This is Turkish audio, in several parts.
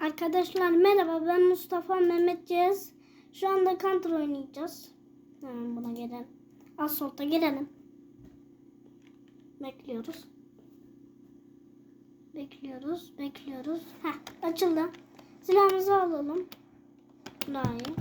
Arkadaşlar merhaba ben Mustafa Mehmet Cez. Şu anda Counter oynayacağız. Hemen buna gelelim. Assault'a girelim. Bekliyoruz. Bekliyoruz, bekliyoruz. Heh, açıldı. Silahımızı alalım. Daha iyi.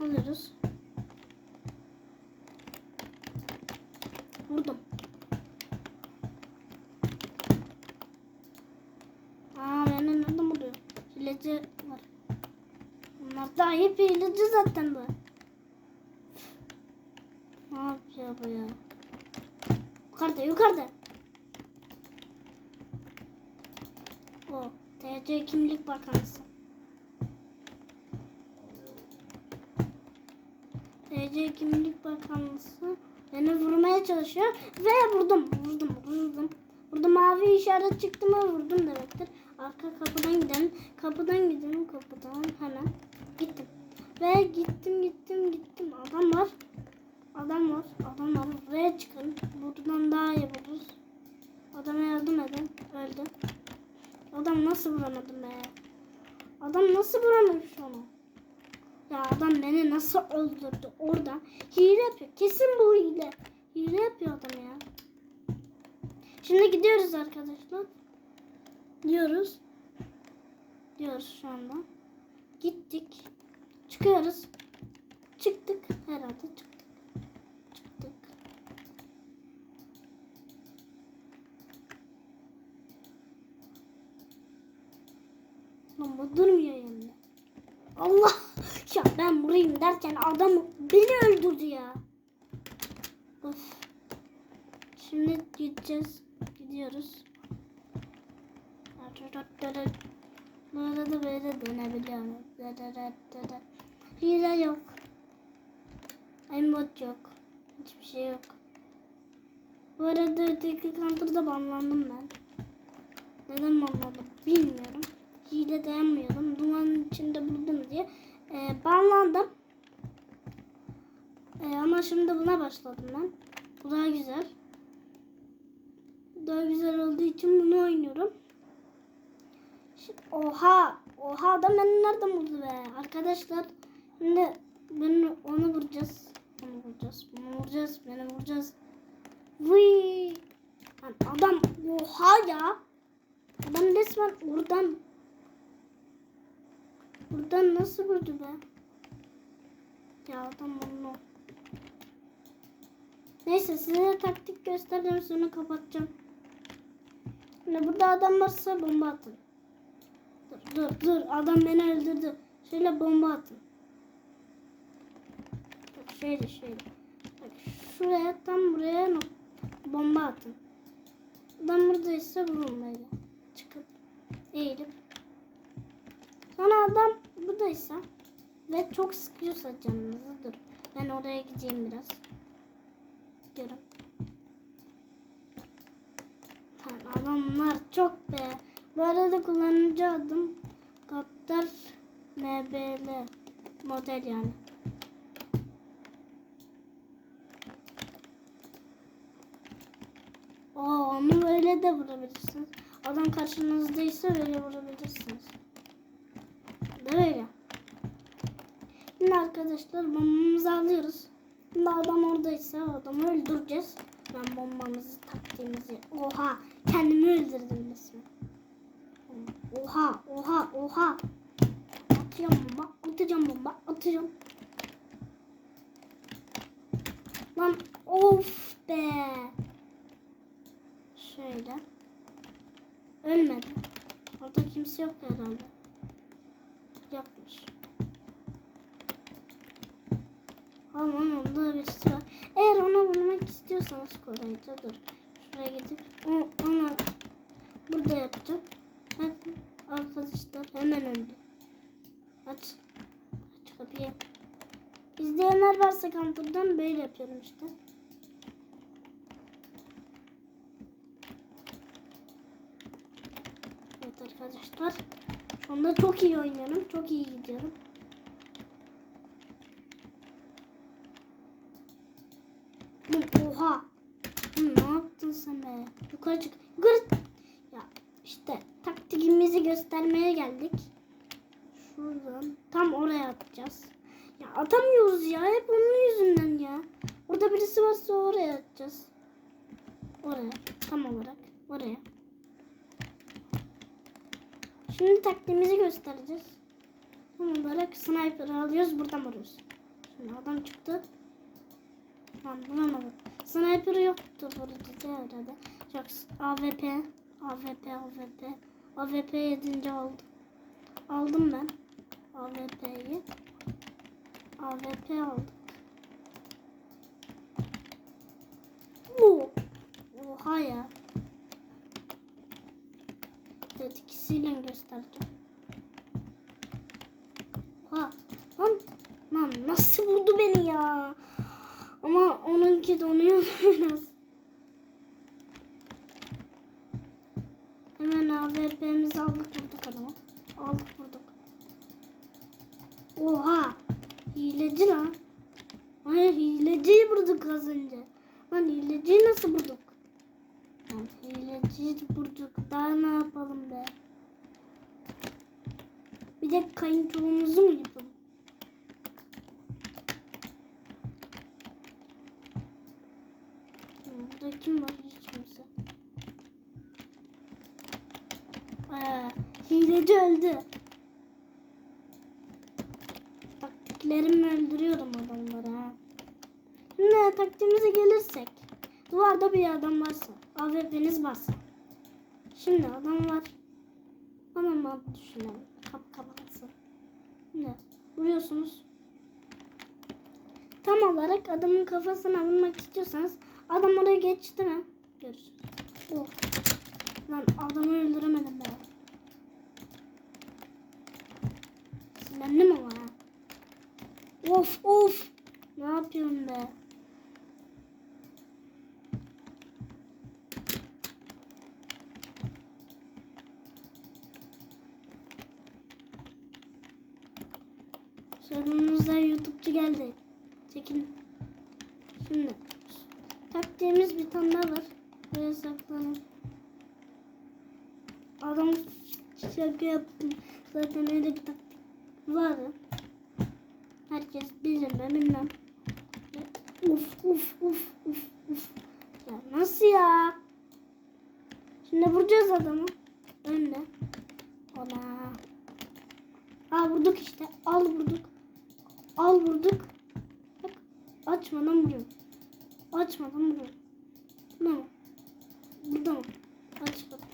Alıyoruz. Vurdum. Aa benim nereden vuruyor? Hileci var. Bunlar da hep hileci zaten bu. Ne yapıyor bu ya? Yukarıda yukarıda. O TC kimlik bakanısı. TC kimlik bakanlısı beni vurmaya çalışıyor ve vurdum vurdum vurdum. Burada mavi işaret çıktı mı vurdum demektir. Arka kapıdan gidelim. Kapıdan gidelim kapıdan hemen. Gittim. Ve gittim gittim gittim. Adam var. Adam var. Adam var. Buraya çıkın. Buradan daha iyi buluruz. Adama yardım edin. Öldü. Adam nasıl vuramadım be? Adam nasıl vuramamış onu? Ya adam beni nasıl öldürdü orada? Hile yapıyor. Kesin bu hile. Hile yapıyor adam ya. Şimdi gidiyoruz arkadaşlar. Diyoruz. Diyoruz şu anda. Gittik. Çıkıyoruz. Çıktık. Herhalde çıktık. Çıktık. Bu durmuyor yanında. Allah! Ya ben vurayım derken adam beni öldürdü ya. Of. Şimdi gideceğiz. Gidiyoruz. Bu arada böyle dönebiliyorum. Hile yok. Emot yok. Hiçbir şey yok. Bu arada öteki counter'da banlandım ben. Neden banlandım bilmiyorum. Hile dayanmıyordum. Dumanın içinde buldum diye. Ee, banlandım. Ee, ama şimdi buna başladım ben. Bu daha güzel. Daha güzel olduğu için bunu oynuyorum. Oha! Oha adam beni nereden vurdu be? Arkadaşlar şimdi ben onu vuracağız. Onu vuracağız. Bunu vuracağız. Beni vuracağız. Vıy! Adam oha ya! Adam resmen oradan buradan nasıl vurdu be? Ya adam onu Neyse size taktik göstereceğim sonra kapatacağım. Şimdi burada adam varsa bomba atın. Dur dur adam beni öldürdü. Şöyle bomba atın. Bak şöyle şöyle. Bak şuraya tam buraya bomba atın. Adam buradaysa vurun böyle. Çıkıp eğilip. Sonra adam buradaysa ve çok sıkıyorsa canınızı dur. Ben oraya gideyim biraz. Gidiyorum. Lan adamlar çok be. Bu arada kullanıcı adım Kaptar MBL model yani. Aa, onu böyle de vurabilirsiniz. Adam karşınızdaysa böyle vurabilirsiniz. Böyle. Şimdi arkadaşlar bombamızı alıyoruz. Şimdi adam oradaysa adamı öldüreceğiz. Ben bombamızı taktiğimizi. Oha kendimi öldürdüm resmen. Oha oha oha. Atacağım bomba atacağım bomba atacağım. Lan of be. Şöyle. Ölmedi. Orada kimse yok herhalde. Yapmış. Aman onda birisi var. Eğer ona vurmak istiyorsanız kolayca dur. Şuraya gidip o- ona burada yapacağım. Arkadaşlar hemen öldü. Aç. Aç kapıyı. İzleyenler varsa counter'dan böyle yapıyorum işte. Evet arkadaşlar. Şu anda çok iyi oynuyorum. Çok iyi gidiyorum. Oha. Ne yaptın sen be? Yukarı çık. Yukarı. İşte tak taktiğimizi göstermeye geldik. Şuradan tam oraya atacağız. Ya atamıyoruz ya hep onun yüzünden ya. Orada birisi varsa oraya atacağız. Oraya tam olarak oraya. Şimdi taktiğimizi göstereceğiz. Tam olarak sniper alıyoruz buradan vuruyoruz. Şimdi adam çıktı. Lan bulamadım. Sniper yoktu burada herhalde. Yok AWP. AWP AWP. AWP 7. aldım. Aldım ben. AWP'yi. AWP aldım. Oo. Oha ya. Tetkisiyle göstereceğim. Ha. Lan, lan nasıl vurdu beni ya? Ama onunki donuyor biraz. Hemen AWP'mizi aldık vurduk adamı. Aldık vurduk. Oha! Hileci lan. Hayır hileciyi vurduk az önce. Lan hileciyi nasıl vurduk? Lan hileciyi vurduk. Daha ne yapalım be? Bir de kayınçoluğumuzu mu yapalım? Burada kim var? Hiç kimse. Aa, hileci öldü. Taktiklerimle öldürüyorum adamları ha. Şimdi taktiğimize gelirsek. Duvarda bir adam varsa. AWP'niz varsa. Şimdi adam var. Adamı düşünelim. Kap. Şimdi vuruyorsunuz. Tam olarak adamın kafasına vurmak istiyorsanız adam oraya geçti mi? Görürsünüz. Oh. Lan adamı öldüremedim ben. Sinirlendim ama ha. Of of. Ne yapıyorsun be? Sorunuzda YouTube'cu geldi. Çekin. Şimdi taktiğimiz bir tane daha var. Buraya saklanın. Adam şaka yaptım. Zaten öyle bir taktik vardı. Herkes mi bilmem. Uf uf uf uf uf. Ya nasıl ya? Şimdi vuracağız adamı. Önde. Ona. Aa vurduk işte. Al vurduk. Al vurduk. Bak açmadan vuruyorum. Açmadan vuruyorum. Ne mi? Burada mı? Açmadan.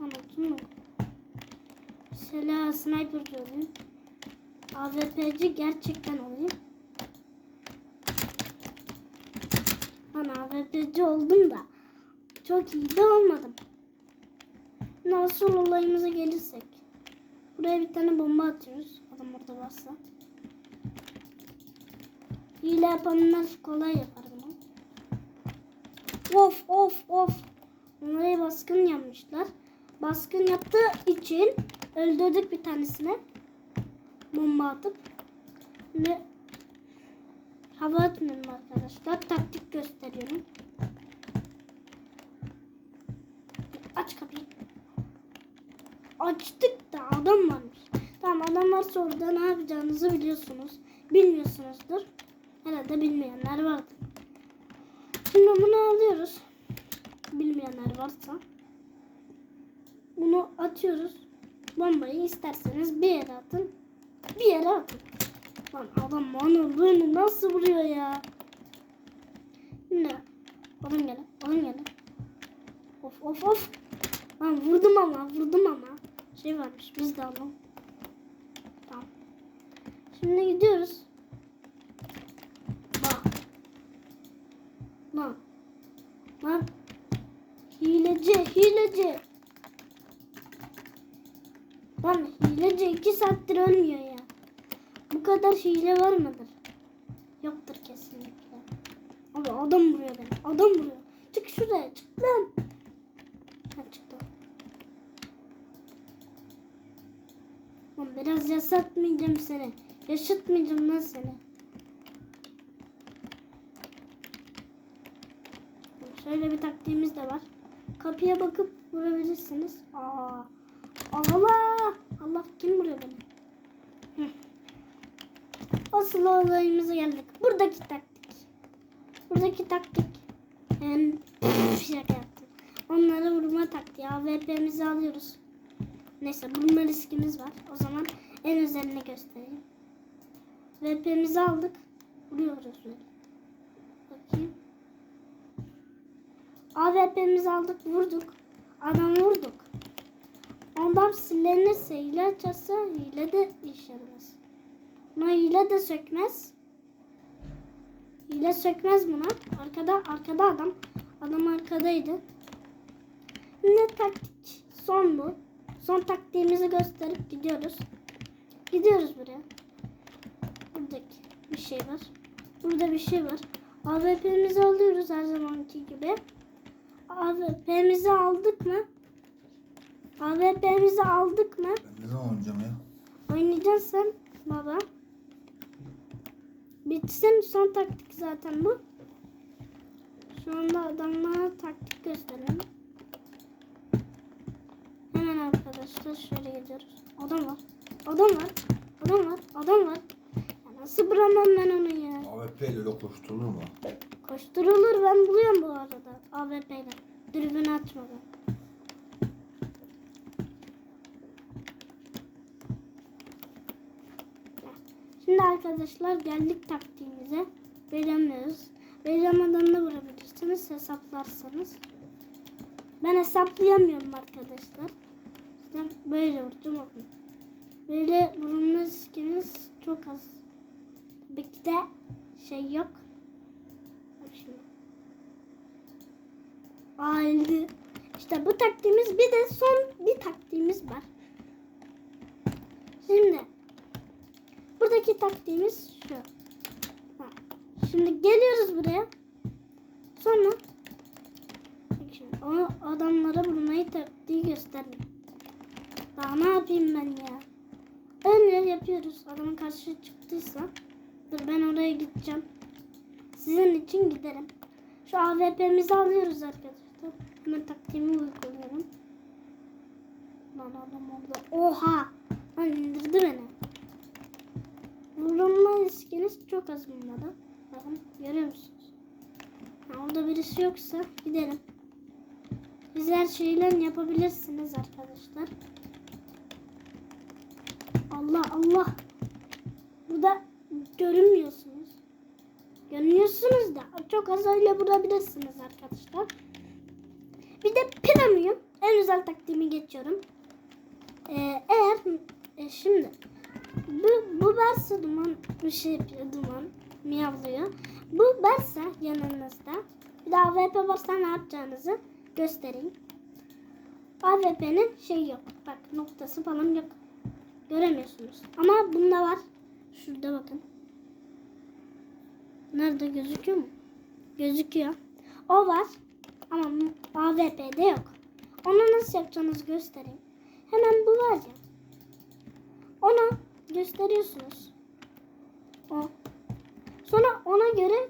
Anladım mı? Mesela sniper olayım. AWP'ci gerçekten olayım. Ben AWP'ci oldum da çok iyi de olmadım. Nasıl olayımıza gelirsek. Buraya bir tane bomba atıyoruz. Adam orada varsa. Hile yapanlar kolay yapar bunu. Of of of. Onlara baskın yapmışlar. Baskın yaptığı için öldürdük bir tanesini. Bomba atıp. Ve hava atmıyorum arkadaşlar. Taktik gösteriyorum. Aç kapıyı. Açtık da adam varmış. Tamam adam varsa orada ne yapacağınızı biliyorsunuz. Bilmiyorsunuzdur. Herhalde bilmeyenler vardır. Şimdi bunu alıyoruz. Bilmeyenler varsa. Bunu atıyoruz. Bombayı isterseniz bir yere atın. Bir yere atın. Lan adam bana böyle nasıl vuruyor ya? Ne? Adam gel. Adam gel. Of of of. Lan vurdum ama vurdum ama. Şey varmış biz de alalım. Tamam. Şimdi gidiyoruz. Bak. Lan. Lan. Hileci hileci. Lan hileci iki saattir ölmüyor ya. Kadar hile var mıdır? Yoktur kesinlikle. Abi adam vuruyor beni. Adam vuruyor. Çık şuraya çık lan. Ha çıktı. Lan biraz yaşatmayacağım seni. Yaşatmayacağım lan seni. Şöyle bir taktiğimiz de var. Kapıya bakıp vurabilirsiniz. Aa, Allah! Allah kim vuruyor beni? Asıl olayımıza geldik. Buradaki taktik. Buradaki taktik. Yani şaka yaptım. Onlara vurma taktiği. AWP'mizi alıyoruz. Neyse bulma riskimiz var. O zaman en özelini göstereyim. VP'mizi aldık. Vuruyoruz böyle. Bakayım. AWP'mizi aldık vurduk. Adam vurduk. Ondan silinirse hile açarsa hile de iş yaramaz. Buna hile de sökmez. Hile sökmez buna. Arkada arkada adam. Adam arkadaydı. Ne taktik? Son bu. Son taktiğimizi gösterip gidiyoruz. Gidiyoruz buraya. Buradaki bir şey var. Burada bir şey var. AWP'mizi alıyoruz her zamanki gibi. AWP'mizi aldık mı? AWP'mizi aldık mı? Ben ne zaman oynayacağım ya? Oynayacaksın baba. Bitsin son taktik zaten bu. Şu anda adamlara taktik gösterelim. Hemen arkadaşlar şöyle gidiyoruz. Adam var. Adam var. Adam var. Adam var. Ya nasıl vuramam ben onu ya? AWP ile koşturulur mu? Koşturulur ben buluyorum bu arada AWP ile. Dürbünü açmadan. Arkadaşlar geldik taktiğimize. Veremiyoruz. Veremeden de vurabilirsiniz hesaplarsanız. Ben hesaplayamıyorum arkadaşlar. İşte böyle vurdum bakın. Böyle vurma riskiniz çok az. Tabii ki de şey yok. Bak şimdi. Aile. İşte bu taktiğimiz bir de son bir taktiğimiz var. Şimdi buradaki taktiğimiz şu. Ha, Şimdi geliyoruz buraya. Sonra şimdi, o adamlara vurmayı taktiği gösterdim. Daha ne yapayım ben ya? Önce yapıyoruz. Adamın karşı çıktıysa. Dur ben oraya gideceğim. Sizin için giderim. Şu AWP'mizi alıyoruz arkadaşlar. Hemen taktiğimi uyguluyorum. Lan adam orada. Oha! Lan indirdi beni. Vurulma riskiniz çok az bunda da. Bakın görüyor musunuz? Ha, orada birisi yoksa gidelim. Biz her şeyle yapabilirsiniz arkadaşlar. Allah Allah. Burada görünmüyorsunuz. Görünüyorsunuz da çok az öyle vurabilirsiniz arkadaşlar. Bir de premium en özel taktiğimi geçiyorum. Ee, eğer e, şimdi bu, bu berse duman bir şey yapıyor duman miyavlıyor. Bu berse yanınızda. Bir de AWP varsa ne yapacağınızı göstereyim. AWP'nin şey yok. Bak noktası falan yok. Göremiyorsunuz. Ama bunda var. Şurada bakın. Nerede gözüküyor mu? Gözüküyor. O var. Ama AWP'de yok. Onu nasıl yapacağınızı göstereyim. Hemen bu var ya. Onu gösteriyorsunuz. O. Sonra ona göre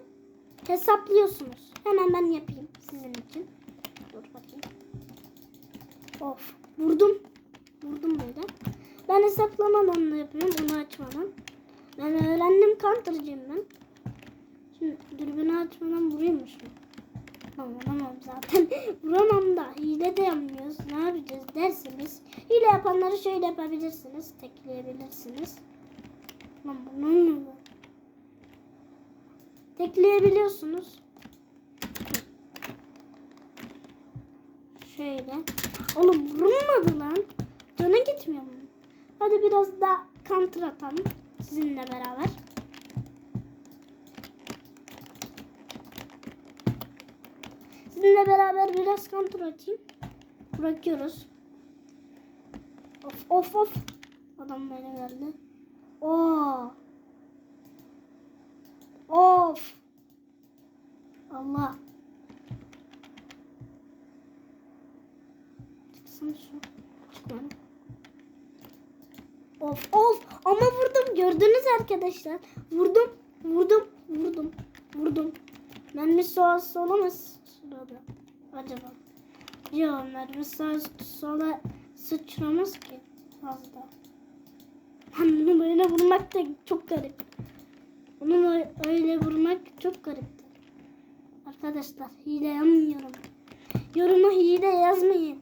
hesaplıyorsunuz. Hemen ben yapayım sizin için. Dur bakayım. Of. Vurdum. Vurdum böyle. Ben hesaplamadan da yapıyorum. Onu açmadan. Ben öğrendim counter'cıyım ben. Şimdi dürbünü açmadan vurayım Tamam vuramam zaten. Vuramam da hile de yapmıyoruz. Ne yapacağız derseniz. Hile yapanları şöyle yapabilirsiniz. Tekleyebilirsiniz. Lan bunun mu? Tekleyebiliyorsunuz. Şöyle. Oğlum vurulmadı lan. Cana gitmiyor mu? Hadi biraz daha counter atalım. Sizinle beraber. Sizinle beraber biraz kontrol atayım. Bırakıyoruz. Of of of. Adam böyle geldi. Oo. Of. Allah. Çıksın şu. Çıkmadı. Of of. Ama vurdum. Gördünüz arkadaşlar. Vurdum. Vurdum. Vurdum. Vurdum. Ben mi sola sola mı sırada acaba? Yok mermi sağ sola sıçramaz ki fazla. Bunu böyle vurmak da çok garip. Ö- öyle vurmak çok gariptir. Arkadaşlar hile yapmıyorum. Yoruma hile yazmayın.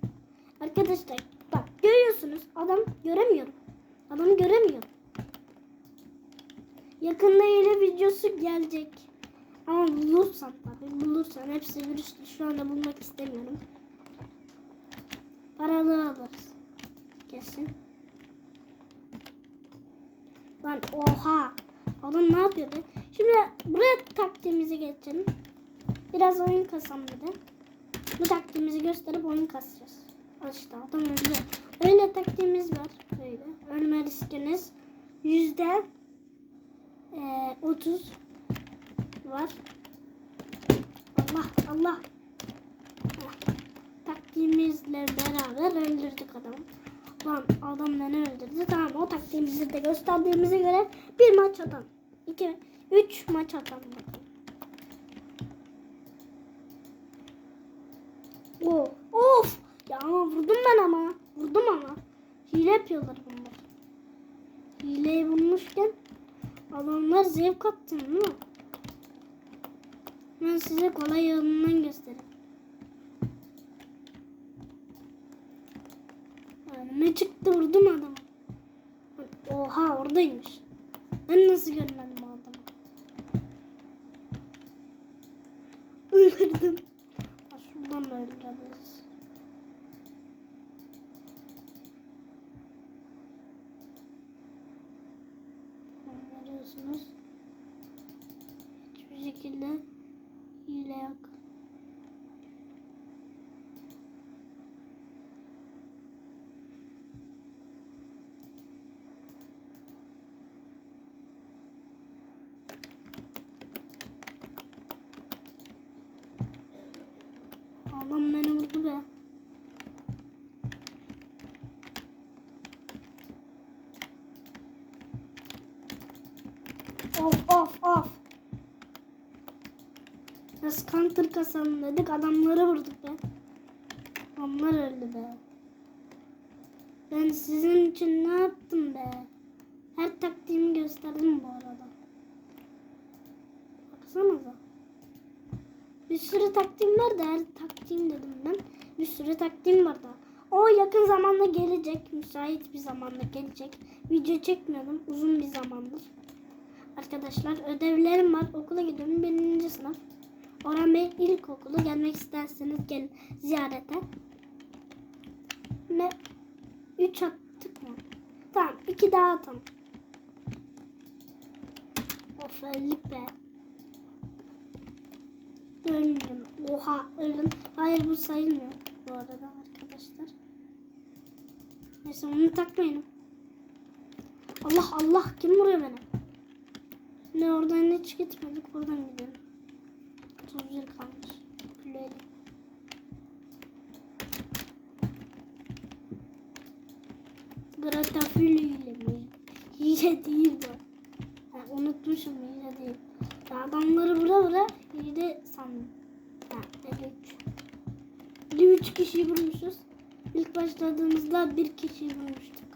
Arkadaşlar bak görüyorsunuz adam göremiyorum. Adamı göremiyorum. Yakında hile videosu gelecek. Ama bulursan tabii bulursan hepsi virüslü şu anda bulmak istemiyorum. Paralı alırız. Kesin. Lan oha. Adam ne yapıyor be? Şimdi buraya taktiğimizi geçelim. Biraz oyun kasam dedi. Bu taktiğimizi gösterip oyun kasacağız. Al işte adam öldü. Öyle taktiğimiz var. Böyle. Ölme riskiniz yüzde eee, 30 var. Allah Allah. Taktiğimizle beraber öldürdük adamı. Lan adam beni öldürdü. Tamam o taktiğimizi de gösterdiğimize göre bir maç atalım. İki, üç maç bakalım. Oh, of. Ya ama vurdum ben ama. Vurdum ama. Hile yapıyorlar bunlar. Hileyi bulmuşken adamlar zevk attı değil mi? Ben size kolay yolundan göstereyim. Önüme çıktı vurdum adamı. Oha oradaymış. Ben nasıl görmedim o adamı? Öldürdüm. Şuradan da öldürebiliriz. Görüyorsunuz. Hiçbir şekilde hile yok. Adam beni vurdu be. Of of of. Biraz counter kasalım dedik adamları vurduk be. Adamlar öldü be. Ben sizin için ne yaptım be? Her taktiğimi gösterdim bu arada. Baksanıza. Bir sürü taktiğim var da her taktiğim dedim ben. Bir sürü taktiğim var da. O yakın zamanda gelecek. Müsait bir zamanda gelecek. Video çekmiyordum uzun bir zamandır. Arkadaşlar ödevlerim var. Okula gidiyorum. Birinci sınıf. Orhan Bey İlkokulu. Gelmek isterseniz gelin ziyarete. Ne? Üç attık mı? Tamam. iki daha atalım. Of öldük be. Öldüm. Oha öldüm. Hayır bu sayılmıyor bu arada arkadaşlar. Neyse onu takmayın. Allah Allah kim vuruyor beni? Ne oradan hiç gitmedik buradan gidelim. 31 kalmış. Gülelim. Grata ile mi? Hile değil bu. Ha, unutmuşum hile değil. Adamları vura vura hile sandım. Ha, 53. Bir de üç kişiyi vurmuşuz. İlk başladığımızda bir kişiyi vurmuştuk.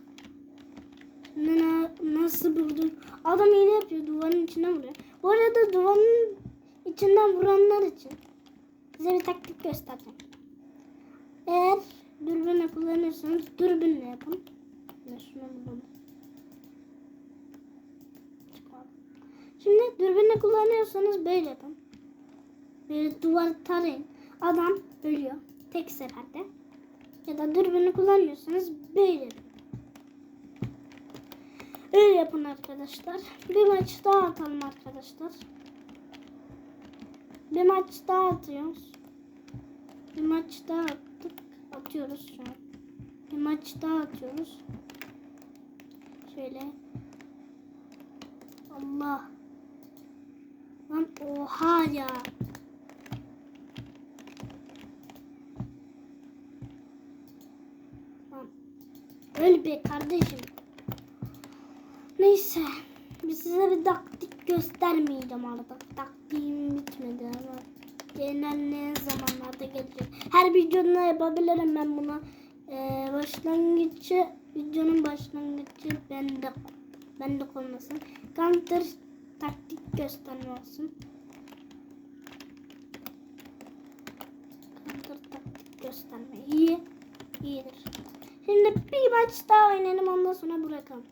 Na- nasıl vurdu? Adam hile yapıyor duvarın içine vuruyor. Bu arada duvarın içinden vuranlar için size bir taktik göstereceğim. Eğer dürbünle kullanırsanız dürbünle yapın. Şunu bulalım. Şimdi dürbünle kullanıyorsanız böyle yapın. Böyle duvar tarayın. Adam ölüyor. Tek seferde. Ya da dürbünü kullanmıyorsanız böyle yapın. Öyle yapın arkadaşlar. Bir maç daha atalım arkadaşlar. Bir maç daha atıyoruz. Bir maç daha attık. Atıyoruz şu an. Bir maç daha atıyoruz. Şöyle. Allah. Lan oha ya. Lan. Öl be kardeşim. Neyse. Bir size bir taktik göstermeyeceğim artık. Taktiğim bitmedi ama genel ne zamanlarda gelecek. Her videoda yapabilirim ben bunu. Ee, başlangıcı videonun başlangıcı bende bende olmasın. Counter taktik gösterme olsun. Counter taktik gösterme iyi iyidir. Şimdi bir maç daha oynayalım ondan sonra bırakalım.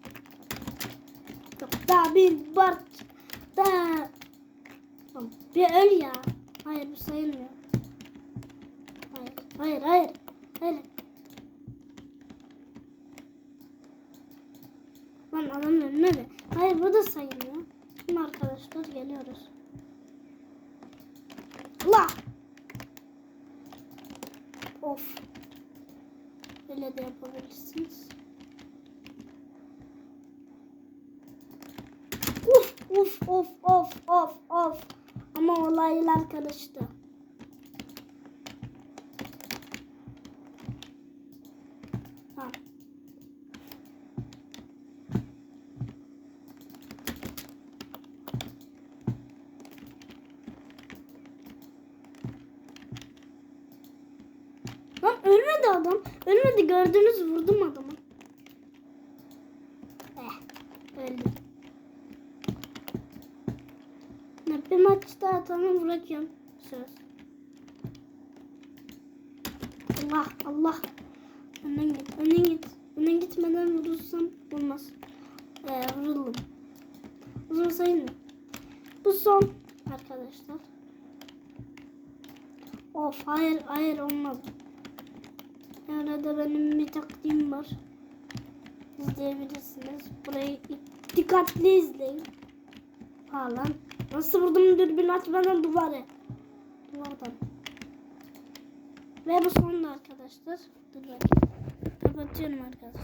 Yok daha bir maç Oğlum, Bir öl ya. Hayır bu sayılmıyor. Hayır hayır hayır. Hayır. Lan adamın önüne. Hayır bu da sayılmıyor. Şimdi arkadaşlar geliyoruz. Allah! Of. Böyle de yapabilirsiniz. Uf of of of of. Ama olaylar karıştı. Tamam. Lan ölmedi adam. Ölmedi gördünüz vurdum adamı. Eh öldü. Ne, Bir maç daha tamam bırakıyorum. Söz. Allah Allah. Önden git önden git. Önden gitmeden vurursam olmaz. Ee, vuruldum. O zaman sayılmıyor. Bu son arkadaşlar. Of hayır hayır olmaz. Arada benim bir taktiğim var. İzleyebilirsiniz. Burayı dikkatli izleyin. Falan. Nasıl vurdum dürbün açmadan duvarı. Duvardan. Ve bu sonunda arkadaşlar. Dur bakayım. Kapatıyorum arkadaşlar.